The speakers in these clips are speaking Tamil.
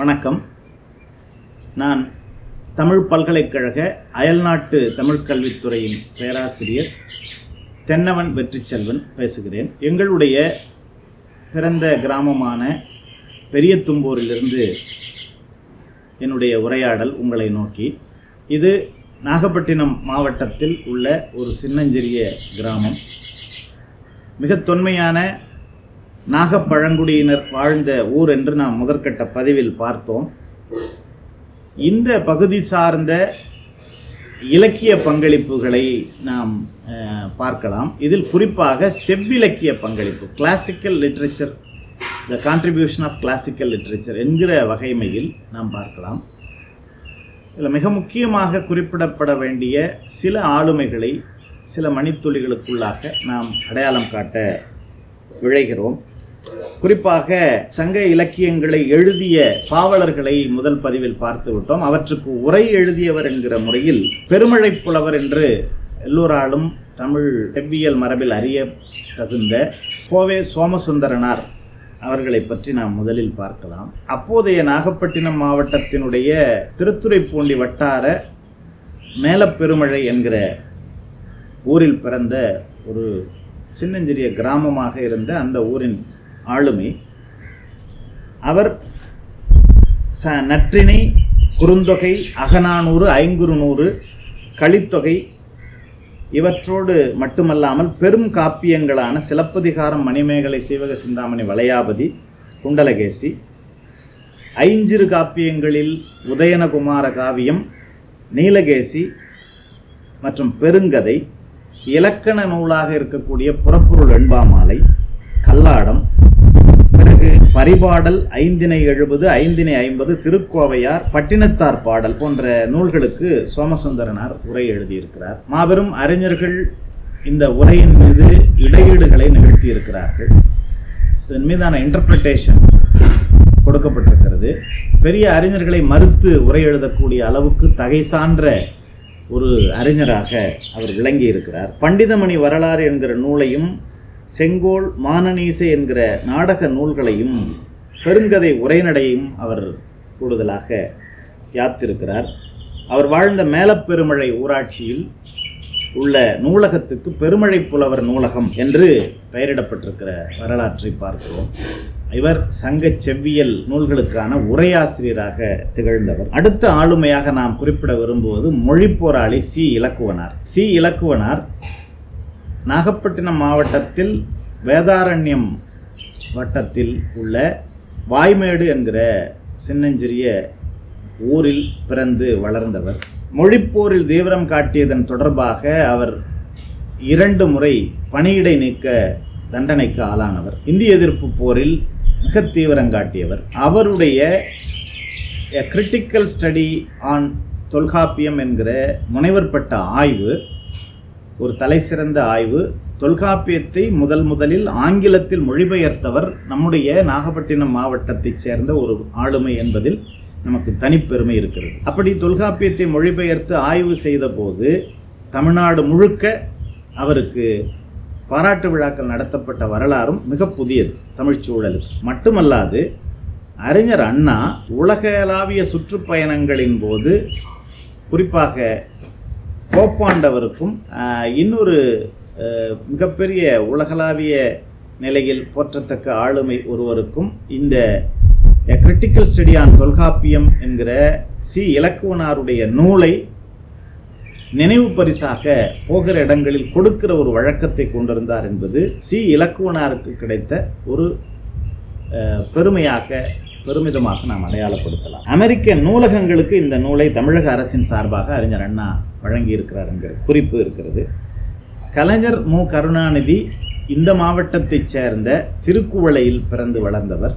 வணக்கம். நான் தமிழ் பல்கலைக்கழக அயல்நாட்டு தமிழ் கல்வித்துறையின் பேராசிரியர் தென்னவன் வெற்றிச்செல்வன் பேசுகிறேன். எங்களுடைய பிறந்த கிராமமான பெரியத்தும்போரிலிருந்து என்னுடைய உரையாடல் உங்களை நோக்கி. இது நாகப்பட்டினம் மாவட்டத்தில் உள்ள ஒரு சின்னஞ்சிறிய கிராமம். மிக தொன்மையான நாகப்பழங்குடியினர் வாழ்ந்த ஊர் என்று நாம் முதற்கட்ட பதிவில் பார்த்தோம். இந்த பகுதி சார்ந்த இலக்கிய பங்களிப்புகளை நாம் பார்க்கலாம். இதில் குறிப்பாக செவ்விலக்கிய பங்களிப்பு classical literature the contribution of classical literature என்கிற வகைமையில் நாம் பார்க்கலாம். இதில் மிக முக்கியமாக குறிப்பிடப்பட வேண்டிய சில ஆளுமைகளை சில மணித்துளிகளுக்குள்ளாக நாம் அடையாளம் காட்ட விழைகிறோம். குறிப்பாக சங்க இலக்கியங்களை எழுதிய பாவலர்களை முதல் பதிவில் பார்த்து விட்டோம். அவற்றுக்கு உரை எழுதியவர் என்கிற முறையில் பெருமழை புலவர் என்று எல்லோராலும் தமிழ் செவ்வியல் மரபில் அறிய தகுந்த கோவே சோமசுந்தரனார் அவர்களை பற்றி நாம் முதலில் பார்க்கலாம். அப்போதைய நாகப்பட்டினம் மாவட்டத்தினுடைய திருத்துறைப்பூண்டி வட்டார மேலப்பெருமழை என்கிற ஊரில் பிறந்த ஒரு சின்னஞ்சிறிய கிராமமாக இருந்த அந்த ஊரின் ஆளுமை அவர் ச நற்றினை குறுந்தொகை அகநானூறு ஐங்குறுநூறு கலித்தொகை இவற்றோடு மட்டுமல்லாமல் பெரும் காப்பியங்களான சிலப்பதிகாரம் மணிமேகலை சீவக சிந்தாமணி வளையாபதி குண்டலகேசி ஐஞ்சிறு காப்பியங்களில் உதயனகுமார காவியம் நீலகேசி மற்றும் பெருங்கதை இலக்கண நூலாக இருக்கக்கூடிய புறப்பொருள் வெண்பாமாலை கல்லாடம் பிறகு பரிபாடல் ஐந்தினை எழுபது ஐந்தினை ஐம்பது திருக்கோவையார் பட்டினத்தார் பாடல் போன்ற நூல்களுக்கு சோமசுந்தரனார் உரை எழுதியிருக்கிறார். மாபெரும் அறிஞர்கள் இந்த உரையின் மீது இடையீடுகளை நிகழ்த்தியிருக்கிறார்கள். இதன் மீதான இன்டர்பிரிட்டேஷன் கொடுக்கப்பட்டிருக்கிறது. பெரிய அறிஞர்களை மறுத்து உரை எழுதக்கூடிய அளவுக்கு தகை சான்ற ஒரு அறிஞராக அவர் விளங்கி இருக்கிறார் பண்டிதமணி வரலாறு என்கிற நூலையும் செங்கோல் மானனீசை என்கிற நாடக நூல்களையும் பெருங்கதை உரைநடையும் அவர் கூடுதலாக யாத்திருக்கிறார். அவர் வாழ்ந்த மேலப்பெருமழை ஊராட்சியில் உள்ள நூலகத்துக்கு பெருமழை புலவர் நூலகம் என்று பெயரிடப்பட்டிருக்கிற வரலாற்றை பார்க்கிறோம். இவர் சங்க செவ்வியல் நூல்களுக்கான உரையாசிரியராக திகழ்ந்தவர். அடுத்த ஆளுமையாக நாம் குறிப்பிட விரும்புவது மொழிப்போராளி சி. இலக்குவனார். சி. இலக்குவனார் நாகப்பட்டினம் மாவட்டத்தில் வேதாரண்யம் வட்டத்தில் உள்ள வாய்மேடு என்கிற சின்னஞ்சிறிய ஊரில் பிறந்து வளர்ந்தவர். மொழிப்போரில் தீவிரம் காட்டியதன் தொடர்பாக அவர் இரண்டு முறை பணியிடை நீக்க தண்டனைக்கு ஆளானவர். இந்திய எதிர்ப்பு போரில் மிக தீவிரம் காட்டியவர். அவருடைய கிரிட்டிக்கல் ஸ்டடி ஆன் தொல்காப்பியம் என்கிற முனைவர் பட்ட ஆய்வு ஒரு தலைசிறந்த ஆய்வு. தொல்காப்பியத்தை முதல் முதலில் ஆங்கிலத்தில் மொழிபெயர்த்தவர் நம்முடைய நாகப்பட்டினம் மாவட்டத்தைச் சேர்ந்த ஒரு ஆளுமை என்பதில் நமக்கு தனிப்பெருமை இருக்கிறது. அப்படி தொல்காப்பியத்தை மொழிபெயர்த்து ஆய்வு செய்தபோது தமிழ்நாடு முழுக்க அவருக்கு பாராட்டு விழாக்கள் நடத்தப்பட்ட வரலாறும் மிக புதியது தமிழ் சூழலுக்கு. மட்டுமல்லாது அறிஞர் அண்ணா உலகளாவிய சுற்றுப்பயணங்களின் போது குறிப்பாக போப்பாண்டவருக்கும் இன்னொரு மிகப்பெரிய உலகளாவிய நிலையில் போற்றத்தக்க ஆளுமை ஒருவருக்கும் இந்த கிரிட்டிக்கல் ஸ்டடி ஆன் தொல்காப்பியம் என்கிற சி. இலக்குவனாருடைய நூலை நினைவு பரிசாக போகிற இடங்களில் கொடுக்கிற ஒரு வழக்கத்தை கொண்டிருந்தார் என்பது சி. இலக்குவனாருக்கு கிடைத்த ஒரு பெருமையாக பெருமிதமாக நாம் அடையாளப்படுத்தலாம். அமெரிக்க நூலகங்களுக்கு இந்த நூலை தமிழக அரசின் சார்பாக அறிஞர் அண்ணா வழங்கியிருக்கிறார் என்கிற குறிப்பு இருக்கிறது. கலைஞர் மு. கருணாநிதி இந்த மாவட்டத்தைச் சேர்ந்த திருக்குவளையில் பிறந்து வளர்ந்தவர்.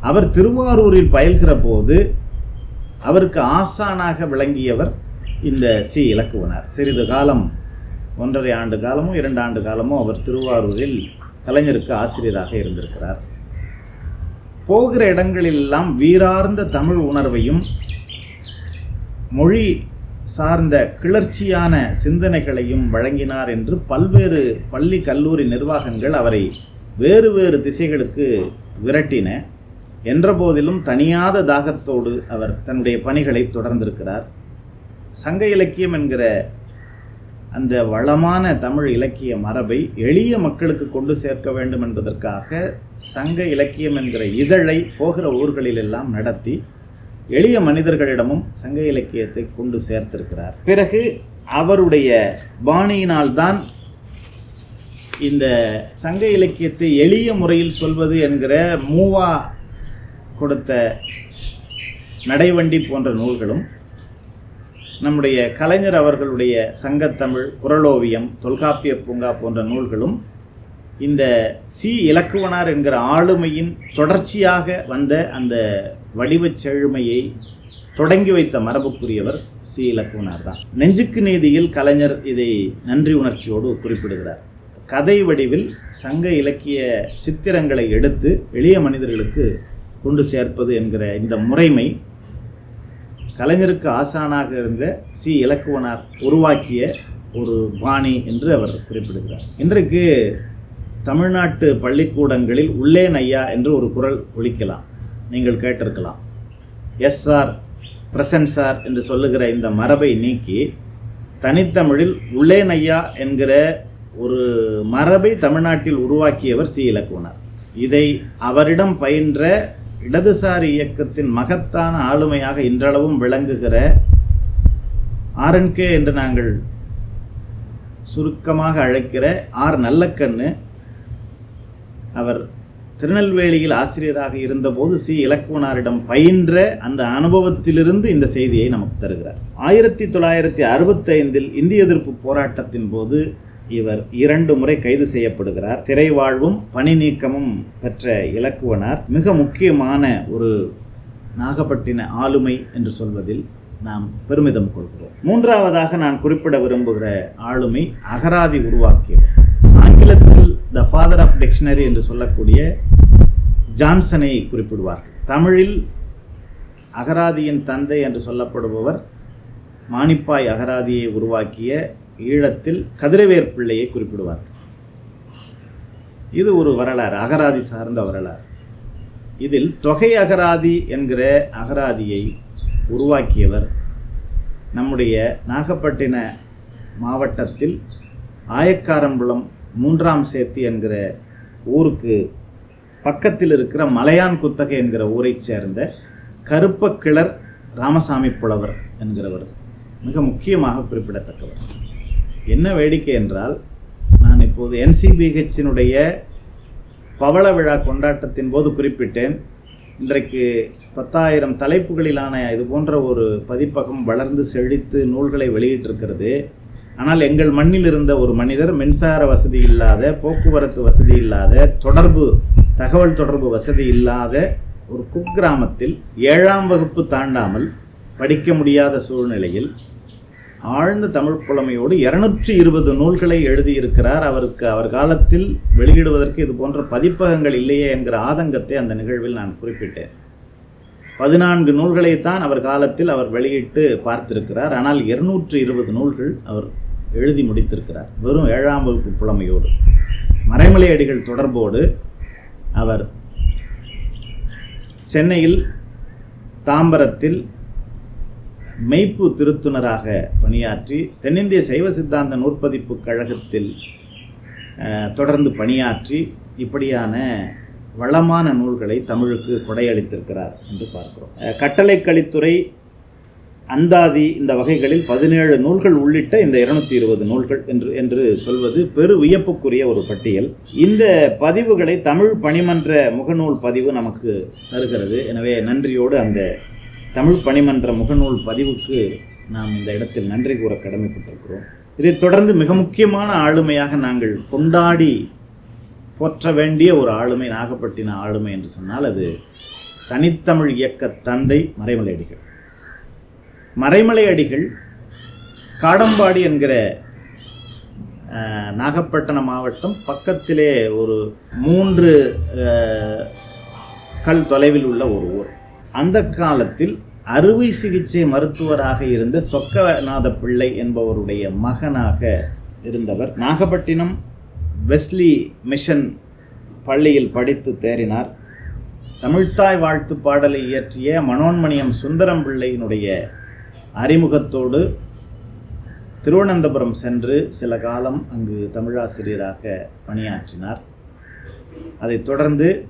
அவர் திருவாரூரில் பயில்கிற போது அவருக்கு ஆசானாக விளங்கியவர் இந்த சி. இலக்குவனார். சிறிது காலம் ஒன்றரை ஆண்டு காலமோ இரண்டு ஆண்டு காலமோ அவர் திருவாரூரில் கலைஞருக்கு ஆசிரியராக இருந்திருக்கிறார். போகிற இடங்களிலெல்லாம் வீரார்ந்த தமிழ் உணர்வையும் மொழி சார்ந்த கிளர்ச்சியான சிந்தனைகளையும் வழங்கினார் என்று பல்வேறு பள்ளி கல்லூரி நிர்வாகங்கள் அவரை வேறு வேறு திசைகளுக்கு விரட்டின. என்ற போதிலும் தனியாத தாகத்தோடு அவர் தன்னுடைய பணிகளை தொடர்ந்திருக்கிறார். சங்க இலக்கியம் என்கிற அந்த வளமான தமிழ் இலக்கிய மரபை எளிய மக்களுக்கு கொண்டு சேர்க்க வேண்டும் என்பதற்காக சங்க இலக்கியம் என்கிற இதழை போகிற ஊர்களிலெல்லாம் நடத்தி எளிய மனிதர்களிடமும் சங்க இலக்கியத்தை கொண்டு சேர்த்திருக்கிறார். பிறகு அவருடைய பாணியினால்தான் இந்த சங்க இலக்கியத்தை எளிய முறையில் சொல்வது என்கிற மூவா கொடுத்த நடைவண்டி போன்ற நூல்களும் நம்முடைய கலைஞர் அவர்களுடைய சங்கத்தமிழ் குரலோவியம் தொல்காப்பிய பூங்கா போன்ற நூல்களும் இந்த சி இலக்குவனார் என்கிற ஆளுமையின் தொடர்ச்சியாக வந்த அந்த வடிவச் செழுமையை தொடங்கி வைத்த மரபுக்குரியவர் சி இலக்குவனார் தான். நெஞ்சுக்கு நீதியில் கலைஞர் இதை நன்றி உணர்ச்சியோடு குறிப்பிடுகிறார். கதை வடிவில் சங்க இலக்கிய சித்திரங்களை எடுத்து எளிய மனிதர்களுக்கு கொண்டு சேர்ப்பது என்கிற இந்த முறைமை கலைஞருக்கு ஆசானாக இருந்த சி. இலக்குவனார் உருவாக்கிய ஒரு பாணி என்று அவர் குறிப்பிடுகிறார். இன்றைக்கு தமிழ்நாட்டு பள்ளிக்கூடங்களில் உள்ளே நையா என்று ஒரு குரல் ஒழிக்கலாம் நீங்கள் கேட்டிருக்கலாம். எஸ். சார் பிரசன்ட் சார் என்று சொல்லுகிற இந்த மரபை நீக்கி தனித்தமிழில் உள்ளே நையா என்கிற ஒரு மரபை தமிழ்நாட்டில் உருவாக்கியவர் சி. இலக்குவனார். இதை அவரிடம் பயின்ற இடதுசாரி இயக்கத்தின் மகத்தான ஆளுமையாக இன்றளவும் விளங்குகிற ஆர்என்கே என்று நாங்கள் சுருக்கமாக அழைக்கிற ஆர் நல்லக்கண்ணு அவர் திருநெல்வேலியில் ஆசிரியராக இருந்தபோது சி. இலக்குவனாரிடம் பயின்ற அந்த அனுபவத்திலிருந்து இந்த செய்தியை நமக்கு தருகிறார். ஆயிரத்தி தொள்ளாயிரத்தி அறுபத்தைந்தில் இந்திய எதிர்ப்பு போராட்டத்தின் போது இவர் இரண்டு முறை கைது செய்யப்படுகிறார். சிறை வாழ்வும் பணி நீக்கமும் பெற்ற இலக்குவனார். மிக முக்கியமான ஒரு நாகப்பட்டின ஆளுமை என்று சொல்வதில் நாம் பெருமிதம் கொள்கிறோம். மூன்றாவதாக நான் குறிப்பிட விரும்புகிற ஆளுமை அகராதி உருவாக்கியவர். ஆங்கிலத்தில் த ஃபாதர் ஆஃப் டிக்ஷனரி என்று சொல்லக்கூடிய ஜான்சனை குறிப்பிடுவார்கள். தமிழில் அகராதியின் தந்தை என்று சொல்லப்படுபவர் மானிப்பாய் அகராதியை உருவாக்கிய ஈழத்தில் கதிரவேர் பிள்ளையை குறிப்பிடுவார். இது ஒரு வரலாறு அகராதி சார்ந்த வரலாறு. இதில் தொகை அகராதி என்கிற அகராதியை உருவாக்கியவர் நம்முடைய நாகப்பட்டின மாவட்டத்தில் ஆயக்காரம்புலம் மூன்றாம் சேத்தி என்கிற ஊருக்கு பக்கத்தில் இருக்கிற மலையான் குத்தகை என்கிற ஊரைச் சேர்ந்த கருப்பக்கிளர் ராமசாமி புலவர் என்கிறவர். மிக முக்கியமாக குறிப்பிடத்தக்கவர். என்ன வேடிக்கை என்றால் நான் இப்போது என்சிபிஹெச்சினுடைய பவள விழா கொண்டாட்டத்தின் போது குறிப்பிட்டேன். இன்றைக்கு பத்தாயிரம் தலைப்புகளிலான இது போன்ற ஒரு பதிப்பகம் வளர்ந்து செழித்து நூல்களை வெளியிட்டிருக்கிறது. ஆனால் எங்கள் மண்ணில் இருந்த ஒரு மனிதர் மின்சார வசதி இல்லாத போக்குவரத்து வசதி இல்லாத தொடர்பு தகவல் தொடர்பு வசதி இல்லாத ஒரு குக்கிராமத்தில் ஏழாம் வகுப்பு தாண்டாமல் படிக்க முடியாத சூழ்நிலையில் ஆழ்ந்த தமிழ் புலமையோடு இருநூற்றி இருபது நூல்களை எழுதியிருக்கிறார். அவருக்கு அவர் காலத்தில் வெளியிடுவதற்கு இது போன்ற பதிப்பகங்கள் இல்லையே என்கிற ஆதங்கத்தை அந்த நிகழ்வில் நான் குறிப்பிட்டேன். பதினான்கு நூல்களைத்தான் அவர் காலத்தில் அவர் வெளியிட்டு பார்த்திருக்கிறார். ஆனால் இருநூற்று இருபது நூல்கள் அவர் எழுதி முடித்திருக்கிறார். வெறும் ஏழாம் வகுப்பு புலமையோடு. மறைமலை அடிகள் தொடர்போடு அவர் சென்னையில் தாம்பரத்தில் மெய்ப்பு திருத்துணராக பணியாற்றி தென்னிந்திய சைவ சித்தாந்த நூற்பதிப்பு கழகத்தில் தொடர்ந்து பணியாற்றி இப்படியான வளமான நூல்களை தமிழுக்கு கொடையளித்திருக்கிறார் என்று பார்க்கிறோம். கட்டளை கலித்துறை அந்தாதி இந்த வகைகளில் பதினேழு நூல்கள் உள்ளிட்ட இந்த இருநூத்தி இருபது நூல்கள் என்று என்று சொல்வது பெரு வியப்புக்குரிய ஒரு பட்டியல். இந்த பதிவுகளை தமிழ் பணிமன்ற முகநூல் பதிவு நமக்கு தருகிறது. எனவே நன்றியோடு அந்த தமிழ் பணிமன்ற முகநூல் பதிவுக்கு நாம் இந்த இடத்தில் நன்றி கூற கடமைப்பட்டிருக்கிறோம். இதைத் தொடர்ந்து மிக முக்கியமான ஆளுமையாக நாங்கள் கொண்டாடி போற்ற வேண்டிய ஒரு ஆளுமை நாகப்பட்டின ஆளுமை என்று சொன்னால் அது தனித்தமிழ் இயக்க தந்தை மறைமலை அடிகள். மறைமலை அடிகள் காடம்பாடி என்கிற நாகப்பட்டினம் மாவட்டம் பக்கத்திலே ஒரு மூன்று கல் தொலைவில் உள்ள ஒரு ஊர். அந்த காலத்தில் அறுவை சிகிச்சை மருத்துவராக இருந்த சொக்கநாத பிள்ளை என்பவருடைய மகனாக இருந்தவர். நாகப்பட்டினம் வெஸ்லி மிஷன் பள்ளியில் படித்து தேறினார். தமிழ்த்தாய் வாழ்த்து பாடலை இயற்றிய மனோன்மணியம் சுந்தரம் பிள்ளையினுடைய அறிமுகத்தோடு திருவனந்தபுரம் சென்று சில காலம் அங்கு தமிழாசிரியராக பணியாற்றினார். அதைத் தொடர்ந்து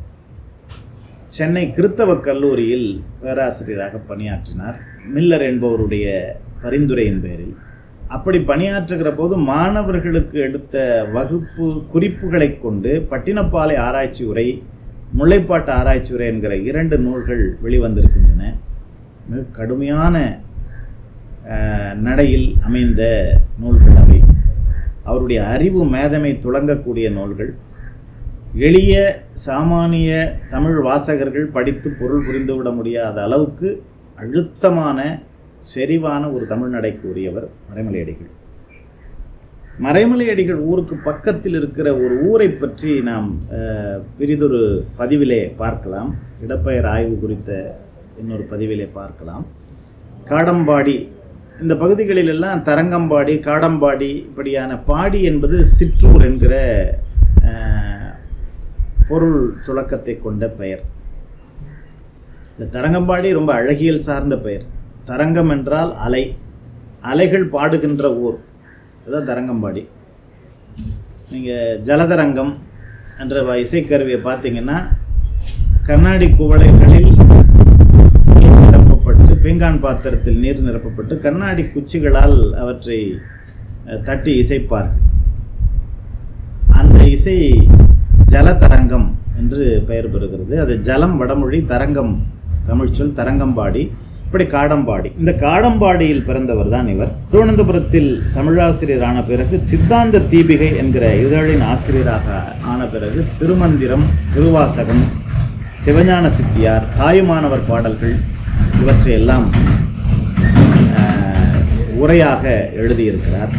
சென்னை கிறித்தவ கல்லூரியில் பேராசிரியராக பணியாற்றினார். மில்லர் என்பவருடைய பரிந்துரையின் பேரில். அப்படி பணியாற்றுகிற போது மாணவர்களுக்கு எடுத்த வகுப்பு குறிப்புகளை கொண்டு பட்டினப்பாலை ஆராய்ச்சி உரை முல்லைப்பாட்டு ஆராய்ச்சி உரை என்கிற இரண்டு நூல்கள் வெளிவந்திருக்கின்றன. மிக கடுமையான நடையில் அமைந்த நூல்கள் அவை. அவருடைய அறிவு மேதமை துளங்கக்கூடிய நூல்கள். எளிய சாமானிய தமிழ் வாசகர்கள் படித்து பொருள் புரிந்துவிட முடியாத அளவுக்கு அழுத்தமான செறிவான ஒரு தமிழ் நடைக்கு உரியவர் மறைமலையடிகள் மறைமலையடிகள் ஊருக்கு பக்கத்தில் இருக்கிற ஒரு ஊரை பற்றி நாம் பெரிதொரு பிரிதொரு பதிவிலே பார்க்கலாம். இடப்பெயர் ஆய்வு குறித்த இன்னொரு பதிவிலே பார்க்கலாம். காடம்பாடி இந்த பகுதிகளிலெல்லாம் தரங்கம்பாடி காடம்பாடி இப்படியான பாடி என்பது சிற்றூர் என்கிற பொருள் துலக்கத்தை கொண்ட பெயர். இந்த தரங்கம்பாடி ரொம்ப அழகியல் சார்ந்த பெயர். தரங்கம் என்றால் அலை. அலைகள் பாடுகின்ற ஊர். அதுதான் தரங்கம்பாடி. நீங்கள் ஜலதரங்கம் என்ற இசைக்கருவியை பார்த்தீங்கன்னா கண்ணாடி குவளைகளில் நீர் நிரப்பப்பட்டு பீங்கான் பாத்திரத்தில் நீர் நிரப்பப்பட்டு கண்ணாடி குச்சிகளால் அவற்றை தட்டி இசைப்பார்கள். அந்த இசை ஜலதரங்கம் என்று பெயர் பெறுகிறது. அது ஜலம் வடமொழி தரங்கம் தமிழ்ச்சொல் தரங்கம்பாடி இப்படி காடம்பாடி. இந்த காடம்பாடியில் பிறந்தவர் தான் இவர். திருவனந்தபுரத்தில் தமிழாசிரியர் ஆன பிறகு சித்தாந்த தீபிகை என்கிற இதழின் ஆசிரியராக ஆன பிறகு திருமந்திரம் திருவாசகம் சிவஞான சித்தியார் தாயுமானவர் பாடல்கள் இவற்றையெல்லாம் எல்லாம் உரையாக எழுதியிருக்கிறார்.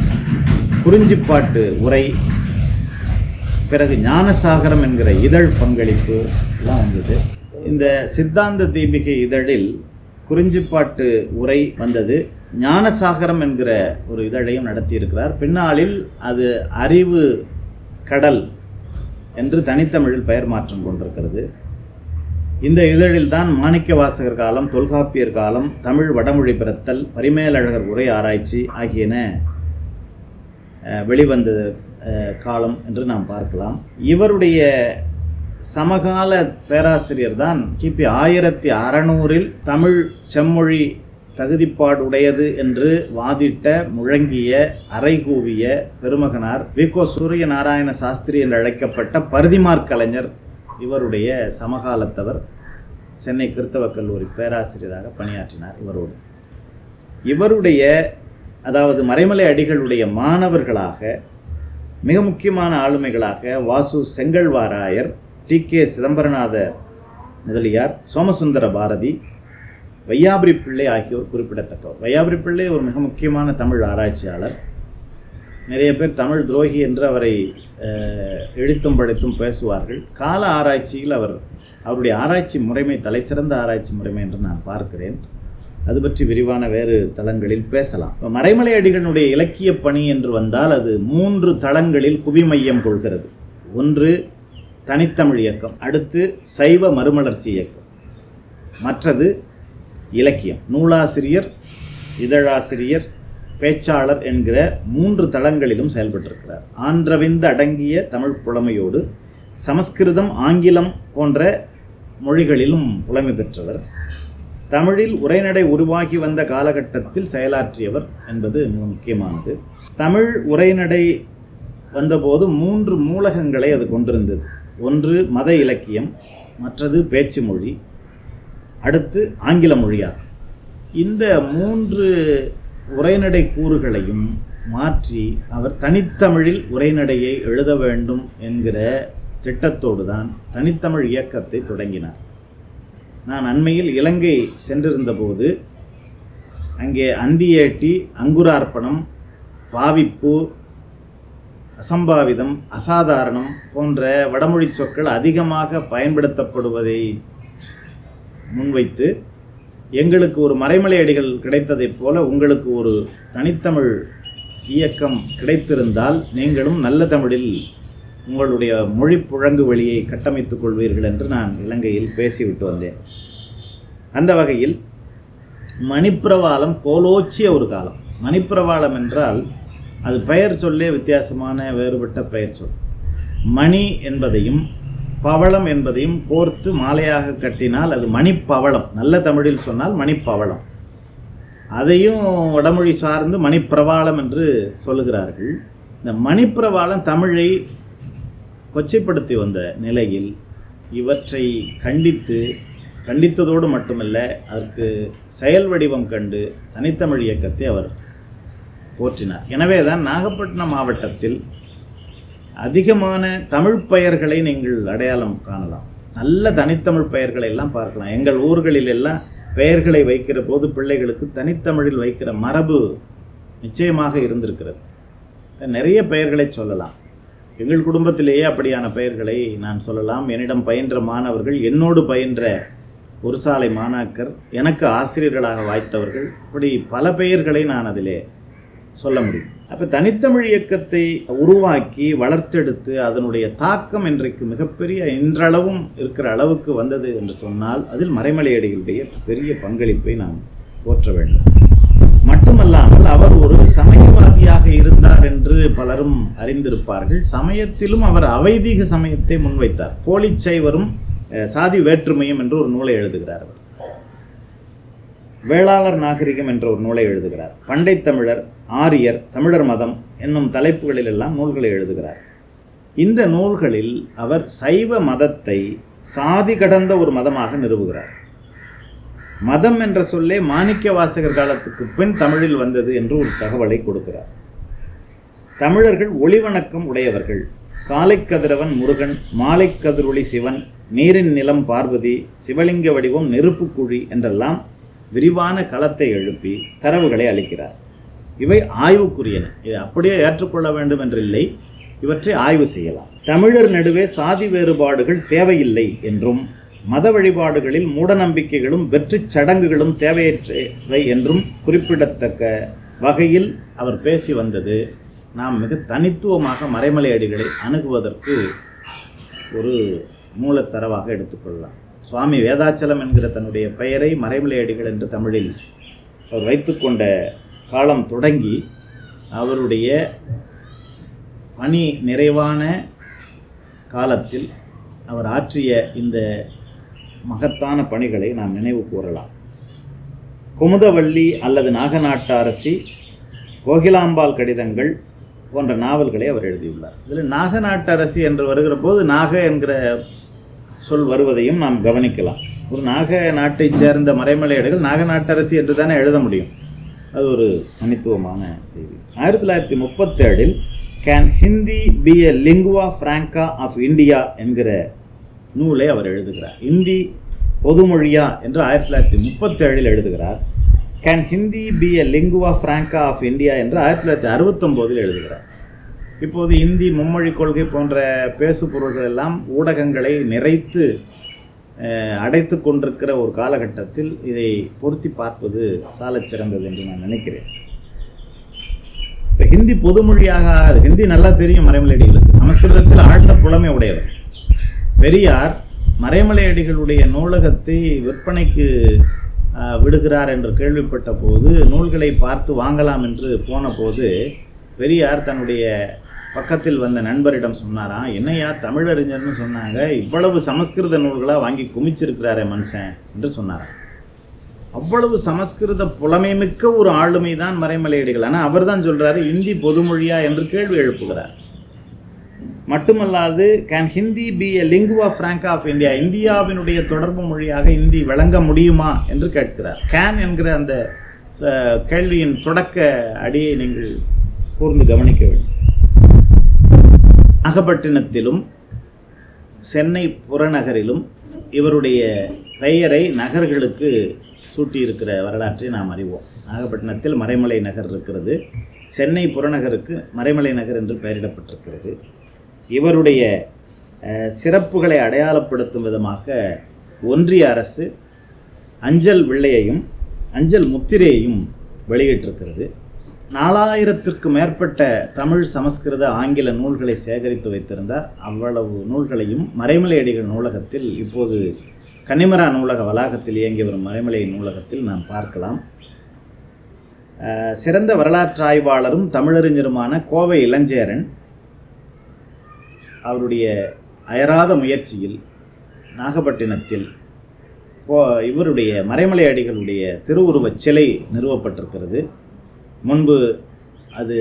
குறிஞ்சிப்பாட்டு உரை பிறகு ஞானசாகரம் என்கிற இதழ் பங்களிப்பு எல்லாம் வந்தது. இந்த சித்தாந்த தீபிகை இதழில் குறிஞ்சிப்பாட்டு உரை வந்தது. ஞானசாகரம் என்கிற ஒரு இதழையும் நடத்தியிருக்கிறார். பின்னாளில் அது அறிவு கடல் என்று தனித்தமிழில் பெயர் மாற்றம் கொண்டிருக்கிறது. இந்த இதழில்தான் மாணிக்க வாசகர் காலம் தொல்காப்பியர் காலம் தமிழ் வடமொழி பிறத்தல் பரிமேலழகர் உரை ஆராய்ச்சி ஆகியன வெளிவந்தது. காலம் என்று நாம் பார்க்கலாம். இவருடைய சமகால பேராசிரியர் தான் கிபி ஆயிரத்தி அறநூறில் தமிழ் செம்மொழி தகுதிப்பாடுடையது என்று வாதிட்ட முழங்கிய அறைகூவிய பெருமகனார் விகோ சூரிய நாராயண சாஸ்திரி என்று அழைக்கப்பட்ட பருதிமார் கலைஞர் இவருடைய சமகாலத்தவர். சென்னை கிறித்தவ கல்லூரி பேராசிரியராக பணியாற்றினார் இவரோடு. இவருடைய அதாவது மறைமலை அடிகளுடைய மாணவர்களாக மிக முக்கியமான ஆளுமைகளாக வாசு செங்கல்வாராயர் டி கே சிதம்பரநாதர் முதலியார் சோமசுந்தர பாரதி வையாபுரி பிள்ளை ஆகியோர் குறிப்பிடத்தக்கவர். வையாபுரி பிள்ளை ஒரு மிக முக்கியமான தமிழ் ஆராய்ச்சியாளர். நிறைய பேர் தமிழ் துரோகி என்று அவரை எழுத்தும் படித்தும் பேசுவார்கள். கால ஆராய்ச்சியில் அவர் அவருடைய ஆராய்ச்சி முறைமை தலைசிறந்த ஆராய்ச்சி முறைமை என்று நான் பார்க்கிறேன். அது பற்றி விரிவான வேறு தளங்களில் பேசலாம். இப்போ மறைமலை அடிகளுடைய இலக்கிய பணி என்று வந்தால் அது மூன்று தளங்களில் குவிமையம் கொள்கிறது. ஒன்று தனித்தமிழ் இயக்கம். அடுத்து சைவ மறுமலர்ச்சி இயக்கம். மற்றது இலக்கியம். நூலாசிரியர் இதழாசிரியர் பேச்சாளர் என்கிற மூன்று தளங்களிலும் செயல்பட்டிருக்கிறார். ஆன்றவிந்து அடங்கிய தமிழ் புலமையோடு சமஸ்கிருதம் ஆங்கிலம் போன்ற மொழிகளிலும் புலமை பெற்றவர். தமிழில் உரைநடை உருவாகி வந்த காலகட்டத்தில் செயலாற்றியவர் என்பது மிக முக்கியமானது. தமிழ் உரைநடை வந்தபோது மூன்று மூலகங்களை அது கொண்டிருந்தது. ஒன்று மத இலக்கியம் மற்றது பேச்சு மொழி அடுத்து ஆங்கில மொழியாகும் இந்த மூன்று உரைநடை கூறுகளையும் மாற்றி அவர் தனித்தமிழில் உரைநடையை எழுத வேண்டும் என்கிற திட்டத்தோடு தான் தனித்தமிழ் இயக்கத்தை தொடங்கினார். நான் அண்மையில் இலங்கை சென்றிருந்தபோது அங்கே அந்தியேட்டி அங்குரார்ப்பணம் பாவிப்பு அசம்பாவிதம் அசாதாரணம் போன்ற வடமொழி சொற்கள் அதிகமாக பயன்படுத்தப்படுவதை முன்வைத்து எங்களுக்கு ஒரு மறைமலை அடிகள் கிடைத்ததைப் போல உங்களுக்கு ஒரு தனித்தமிழ் இயக்கம் கிடைத்திருந்தால் நீங்களும் நல்ல தமிழில் உங்களுடைய மொழி புழங்கு வழியை கட்டமைத்துக் கொள்வீர்கள் என்று நான் இலங்கையில் பேசிவிட்டு வந்தேன். அந்த வகையில் மணிப்பிரவாளம் கோலோச்சிய ஒரு காலம். மணிப்பிரவாளம் என்றால் அது பெயர் சொல்லே வித்தியாசமான வேறுபட்ட பெயர் சொல். மணி என்பதையும் பவளம் என்பதையும் கோர்த்து மாலையாக கட்டினால் அது மணிப்பவளம். நல்ல தமிழில் சொன்னால் மணிப்பவளம். அதையும் வடமொழி சார்ந்து மணிப்பிரவாளம் என்று சொல்லுகிறார்கள். இந்த மணிப்பிரவாளம் தமிழை கொச்சைப்படுத்தி வந்த நிலையில் இவற்றை கண்டித்து கண்டித்ததோடு மட்டுமல்ல அதற்கு செயல் வடிவம் கண்டு தனித்தமிழ் இயக்கத்தை அவர் போற்றினார். எனவே தான் நாகப்பட்டினம் மாவட்டத்தில் அதிகமான தமிழ் பெயர்களை நீங்கள் அடையாளம் காணலாம். நல்ல தனித்தமிழ் பெயர்களை எல்லாம் பார்க்கலாம். எங்கள் ஊர்களில் எல்லாம் பெயர்களை வைக்கிற போது பிள்ளைகளுக்கு தனித்தமிழில் வைக்கிற மரபு நிச்சயமாக இருந்திருக்கிறது. நிறைய பெயர்களை சொல்லலாம். எங்கள் குடும்பத்திலேயே அப்படியான பெயர்களை நான் சொல்லலாம். என்னிடம் பயின்ற மாணவர்கள் என்னோடு பயின்ற ஒரு சாலை மாணாக்கர் எனக்கு ஆசிரியர்களாக வாய்த்தவர்கள் இப்படி பல பெயர்களை நான் அதிலே சொல்ல முடியும். அப்போ தனித்தமிழ் இயக்கத்தை உருவாக்கி வளர்த்தெடுத்து அதனுடைய தாக்கம் இன்றைக்கு மிகப்பெரிய இன்றளவும் இருக்கிற அளவுக்கு வந்தது என்று சொன்னால் அதில் மறைமலையடிகளுடைய பெரிய பங்களிப்பை நாம் போற்ற வேண்டும். மட்டுமல்லாமல் அவர் ஒரு சமயவாதியாக இருந்தார் என்று பலரும் அறிந்திருப்பார்கள். சமயத்திலும் அவர் அவைதீக சமயத்தை முன்வைத்தார். போலிச்சைவரும் சாதி வேற்றுமையும் என்று ஒரு நூலை எழுதுகிறார் அவர். வேளாளர் நாகரிகம் என்ற ஒரு நூலை எழுதுகிறார். பண்டை தமிழர் ஆரியர் தமிழர் மதம் என்னும் தலைப்புகளில் எல்லாம் நூல்களை எழுதுகிறார். இந்த நூல்களில் அவர் சைவ மதத்தை சாதி கடந்த ஒரு மதமாக நிறுவுகிறார். மதம் என்ற சொல்லே மாணிக்க வாசகர் காலத்துக்கு பின் தமிழில் வந்தது என்று ஒரு தகவலை கொடுக்கிறார். தமிழர்கள் ஒளிவணக்கம் உடையவர்கள். காலைக்கதிரவன் முருகன் மாலைக்கதிரொளி சிவன் நீரின் நிலம் பார்வதி சிவலிங்க வடிவம் நெருப்புக்குழி என்றெல்லாம் விரிவான களத்தை எழுப்பி தரவுகளை அளிக்கிறார். இவை ஆய்வுக்குரியன. இதை அப்படியே ஏற்றுக்கொள்ள வேண்டும் என்றில்லை இவற்றை ஆய்வு செய்யலாம். தமிழர் நடுவே சாதி வேறுபாடுகள் தேவையில்லை என்றும் மத வழிபாடுகளில் மூடநம்பிக்கைகளும் வெற்றிச் சடங்குகளும் தேவையற்றவை என்றும் குறிப்பிடத்தக்க வகையில் அவர் பேசி வந்தது நாம் மிக தனித்துவமாக மறைமலை அடிகளை அணுகுவதற்கு ஒரு மூலத்தரவாக எடுத்துக்கொள்ளலாம். சுவாமி வேதாச்சலம் என்கிற தன்னுடைய பெயரை மறைமலை அடிகள் என்று தமிழில் அவர் வைத்துக்கொண்ட காலம் தொடங்கி அவருடைய பணி நிறைவான காலத்தில் அவர் ஆற்றிய இந்த மகத்தான பணிகளை நாம் நினைவு கூறலாம். குமுதவள்ளி அல்லது நாகநாட்டு அரசி கோகிலாம்பாள் கடிதங்கள் போன்ற நாவல்களை அவர் எழுதியுள்ளார். இதில் நாக நாட்டரசி என்று வருகிற போது நாக என்கிற சொல் வருவதையும் நாம் கவனிக்கலாம். ஒரு நாக நாட்டைச் சேர்ந்த மறைமலையடிகள் நாகநாட்டரசி என்று தானே எழுத முடியும். அது ஒரு தனித்துவமான செய்தி. ஆயிரத்தி தொள்ளாயிரத்தி முப்பத்தேழில் can Hindi be a lingua franca of India என்கிற நூலை அவர் எழுதுகிறார். இந்தி பொதுமொழியா? என்று ஆயிரத்தி தொள்ளாயிரத்தி முப்பத்தேழில் எழுதுகிறார். Can Hindi be a lingua franca of India என்று ஆயிரத்தி தொள்ளாயிரத்தி அறுபத்தொம்போதில் எழுதுகிறார். இப்போது இந்தி மும்மொழி கொள்கை போன்ற பேசு பொருள்கள் எல்லாம் ஊடகங்களை நிறைத்து அடைத்து கொண்டிருக்கிற ஒரு காலகட்டத்தில் இதை பொருத்தி பார்ப்பது சாலச் சிறந்தது என்று நான் நினைக்கிறேன். இப்போ ஹிந்தி பொதுமொழியாக ஹிந்தி நல்லா தெரியும் மறைமலையடிகளுக்கு. சமஸ்கிருதத்தில் ஆழ்ந்த புலமை உடையவர். பெரியார் மறைமலையடிகளுடைய நூலகத்தை விற்பனைக்கு விடுகிறார் என்று கேள்விப்பட்ட போது நூல்களை பார்த்து வாங்கலாம் என்று போன போது பெரியார் தன்னுடைய பக்கத்தில் வந்த நண்பரிடம் சொன்னாராம் என்னையா தமிழறிஞர்னு சொன்னாங்க இவ்வளவு சமஸ்கிருத நூல்களாக வாங்கி குமிச்சிருக்கிறாரே மனுஷன் என்று சொன்னாராம். அவ்வளவு சமஸ்கிருத புலமைமிக்க ஒரு ஆளுமை தான் மறைமலையடிகள். ஆனால் அவர் தான் சொல்கிறாரு இந்தி பொதுமொழியா? என்று கேள்வி எழுப்புகிறார். மட்டுமல்லாது can Hindi be a lingua franca of India இந்தியாவினுடைய தொடர்பு மொழியாக இந்தி விளங்க முடியுமா என்று கேட்கிறார். கேன் என்கிற அந்த கேள்வியின் தொடக்க அடியை நீங்கள் கூர்ந்து கவனிக்க வேண்டும். நாகப்பட்டினத்திலும் சென்னை புறநகரிலும் இவருடைய பெயரை நகர்களுக்கு சூட்டியிருக்கிற வரலாற்றை நாம் அறிவோம். நாகப்பட்டினத்தில் மறைமலை நகர் இருக்கிறது. சென்னை புறநகருக்கு மறைமலை நகர் என்று பெயரிடப்பட்டிருக்கிறது. இவருடைய சிறப்புகளை அடையாளப்படுத்தும் விதமாக ஒன்றிய அரசு அஞ்சல் வெள்ளையையும் அஞ்சல் முத்திரையையும் வெளியிட்டிருக்கிறது. நாலாயிரத்திற்கு மேற்பட்ட தமிழ் சமஸ்கிருத ஆங்கில நூல்களை சேகரித்து வைத்திருந்தார். அவ்வளவு நூல்களையும் மறைமலையடிகள் நூலகத்தில் இப்போது கன்னிமரா நூலக வளாகத்தில் இயங்கி வரும் மறைமலை நூலகத்தில் நாம் பார்க்கலாம். சிறந்த வரலாற்று ஆய்வாளரும் தமிழறிஞருமான கோவை இளஞ்சேரன் அவருடைய அயராத முயற்சியில் நாகப்பட்டினத்தில் கோ இவருடைய மறைமலை அடிகளுடைய திருவுருவச் சிலை நிறுவப்பட்டிருக்கிறது. முன்பு அது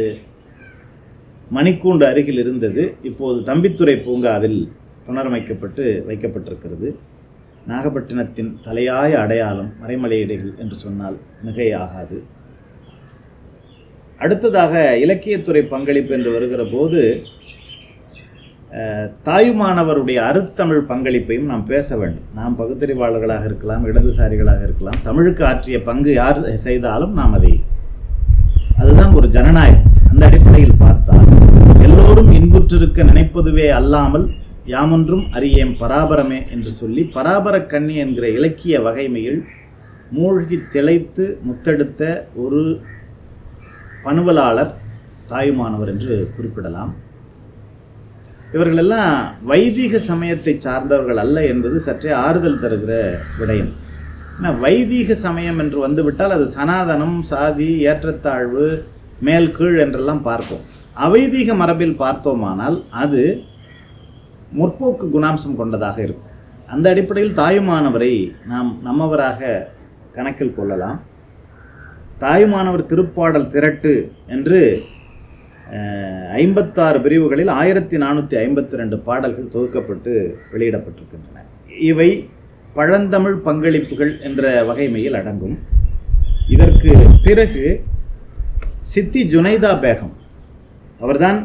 மணிக்கூண்டு அருகில் இருந்தது. இப்போது தம்பித்துறை பூங்காவில் புனரமைக்கப்பட்டு வைக்கப்பட்டிருக்கிறது. நாகப்பட்டினத்தின் தலையாய அடையாளம் மறைமலையடிகள் என்று சொன்னால் மிகையாகாது. அடுத்ததாக இலக்கியத்துறை பங்களிப்பு என்று வருகிற போது தாயுமானவருடைய அருத்தமிழ் பங்களிப்பையும் நாம் பேச வேண்டும். நாம் பகுத்தறிவாளர்களாக இருக்கலாம் இடதுசாரிகளாக இருக்கலாம். தமிழுக்கு ஆற்றிய பங்கு யார் செய்தாலும் நாம் அதை அதுதான் ஒரு ஜனநாயகம். அந்த அடிப்படையில் பார்த்தால் எல்லோரும் இன்புற்றிருக்க நினைப்பதுவே அல்லாமல் யாமொன்றும் அறியேம் பராபரமே என்று சொல்லி பராபர கண்ணி என்கிற இலக்கிய வகைமையில் மூழ்கி திளைத்து முத்தெடுத்த ஒரு பணுவலாளர் தாயுமானவர் என்று குறிப்பிடலாம். இவர்களெல்லாம் வைதிக சமயத்தை சார்ந்தவர்கள் அல்ல என்பது சற்றே ஆறுதல் தருகிற விடயம். ஏன்னா வைதீக சமயம் என்று வந்துவிட்டால் அது சனாதனம் சாதி ஏற்றத்தாழ்வு மேல் கீழ் என்றெல்லாம் பார்ப்போம். அவைதீக மரபில் பார்த்தோமானால் அது முற்போக்கு குணாம்சம் கொண்டதாக இருக்கும். அந்த அடிப்படையில் தாயுமானவரை நாம் நம்மவராக கணக்கில் கொள்ளலாம். தாயுமானவர் திருப்பாடல் திரட்டு என்று ஐம்பத்தாறு பிரிவுகளில் ஆயிரத்தி நானூற்றி ஐம்பத்தி ரெண்டு பாடல்கள் தொகுக்கப்பட்டு வெளியிடப்பட்டிருக்கின்றன. இவை பழந்தமிழ் பங்களிப்புகள் என்ற வகைமையில் அடங்கும். இதற்கு பிறகு சித்தி ஜுனைதா பேகம் அவர்தான்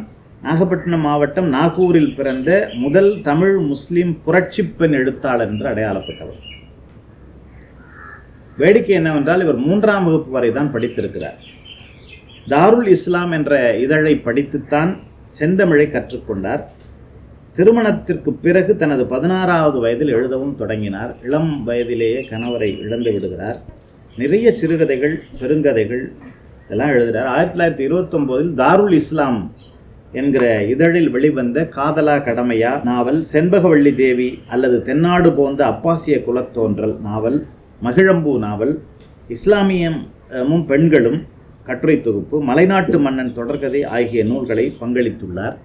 நாகப்பட்டினம் மாவட்டம் நாகூரில் பிறந்த முதல் தமிழ் முஸ்லிம் புரட்சி பெண் எழுத்தாளர் என்று அடையாளப்பட்டவர். வேடிக்கை என்னவென்றால் இவர் மூன்றாம் வகுப்பு வரை தான் படித்திருக்கிறார். தாருல் இஸ்லாம் என்ற இதழை படித்துத்தான் செந்தமிழை கற்றுக்கொண்டார். திருமணத்திற்கு பிறகு தனது பதினாறாவது வயதில் எழுதவும் தொடங்கினார். இளம் வயதிலேயே கணவரை இழந்து விடுகிறார். நிறைய சிறுகதைகள் பெருங்கதைகள் இதெல்லாம் எழுதுகிறார். ஆயிரத்தி தொள்ளாயிரத்தி இருபத்தொம்போதில் தாருல் இஸ்லாம் என்கிற இதழில் வெளிவந்த காதலா கடமையா நாவல் செண்பகவள்ளி தேவி அல்லது தென்னாடு போந்த அப்பாசிய குலத்தோன்றல் நாவல் மகிழம்பூ நாவல் இஸ்லாமியமும் பெண்களும் கட்டுரை தொகுப்பு மலைநாட்டு மன்னன் தொடர்கதை ஆகிய நூல்களை பங்களித்துள்ளார்.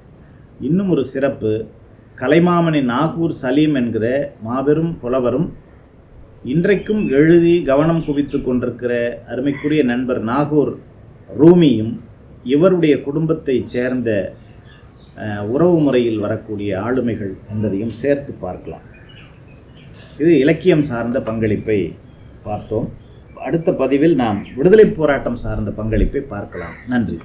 இன்னும் ஒரு சிறப்பு கலைமாமணி நாகூர் சலீம் என்கிற மாபெரும் புலவரும் இன்றைக்கும் எழுதி கவனம் குவித்து கொண்டிருக்கிற அருமைக்குரிய நண்பர் நாகூர் ரூமியும் இவருடைய குடும்பத்தைச் சேர்ந்த உறவு முறையில் வரக்கூடிய ஆளுமைகள் என்பதையும் சேர்த்து பார்க்கலாம். இது இலக்கியம் சார்ந்த பங்களிப்பை பார்த்தோம். அடுத்த பதிவில் நாம் விடுதலைப் போராட்டம் சார்ந்த பங்களிப்பை பார்க்கலாம். நன்றி.